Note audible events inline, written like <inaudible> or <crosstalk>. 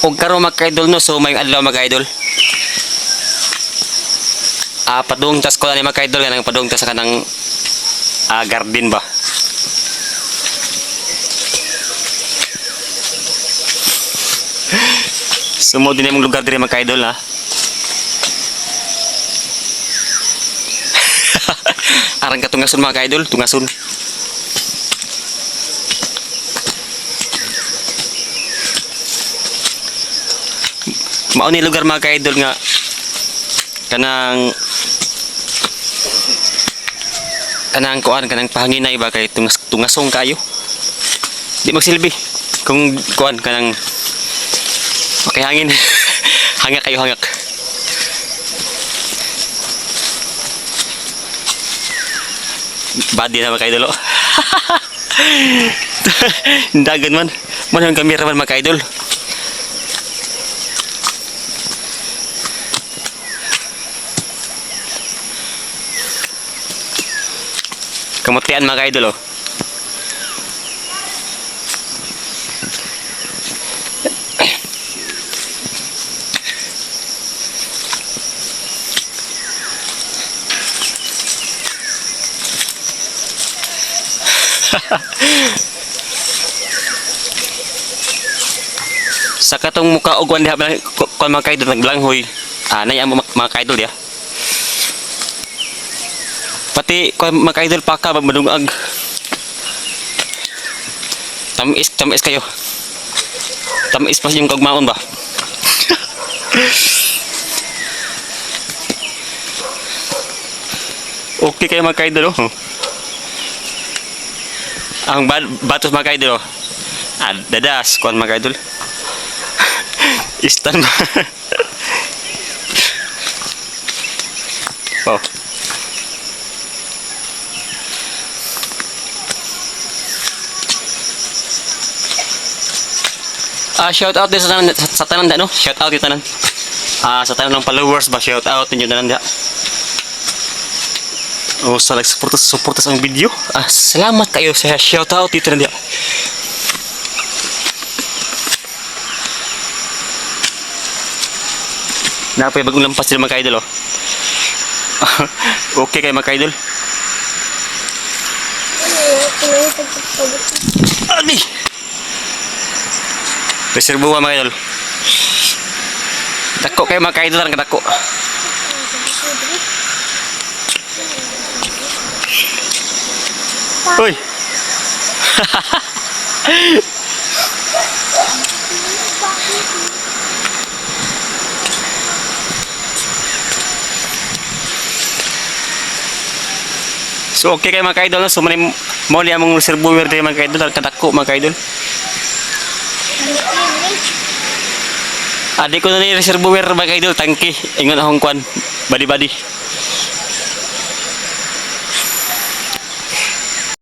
ug karon mga ka-idol no? So may adlaw mga ka-idol ah padung tas ko ni mga ka-idol kanang padung tas kanang ah garden ba? <laughs> Sumo din yung lugar dire <laughs> mga ka-idol ha? Arang katungason mga ka-idol, tungason. Mao ni lugar mga ka-idol nga kanang kanang kuan kanang pahanginay ba kay tungas tungasong kayo. Di magsilbi kung kuan kanang okay hangin. <laughs> hangak kayo hangak. Badi na mga ka-idol. oh. <laughs> Dagan man. Man ang kamera man mga ka-idol. Kamutian mga idol oh. <laughs> Sa katong muka og kuan diha kon mga ka-idol naglanghoy. Ah, nay ang mga mga idol diha. Pati ka-idol paka ba madungag. Tamis, tamis kayo. Tamis pa yung kagmaon ba? <laughs> okay kayo mga ka-idol oh. Ang ba batos mga ka-idol oh. Ah, dadas, kuan mga ka-idol. <laughs> Istan ba? <laughs> oh. Ah, shout out din sa tanan sa, sa tanan da, no? Shout out yung tanan. Ah, sa tanan ng followers ba shout out ninyo tanan da. Oh, sa nagsuporta suporta sa ang video. Ah, salamat kayo sa shout out dito na Napay bagong lampas sila mga ka-idol, oh. <laughs> okay kayo mga ka-idol? Ani! Reserbuha mga idol. Dako kayo mga ka-idol ang dako. Uy! <laughs> So okay kayo mga ka-idol, so mali mo li among reservoir din mga ka-idol, ang kadako mga ka-idol. Adi ko na ni reservoir mga ka-idol, tangki, ingon akong kwan, badi-badi.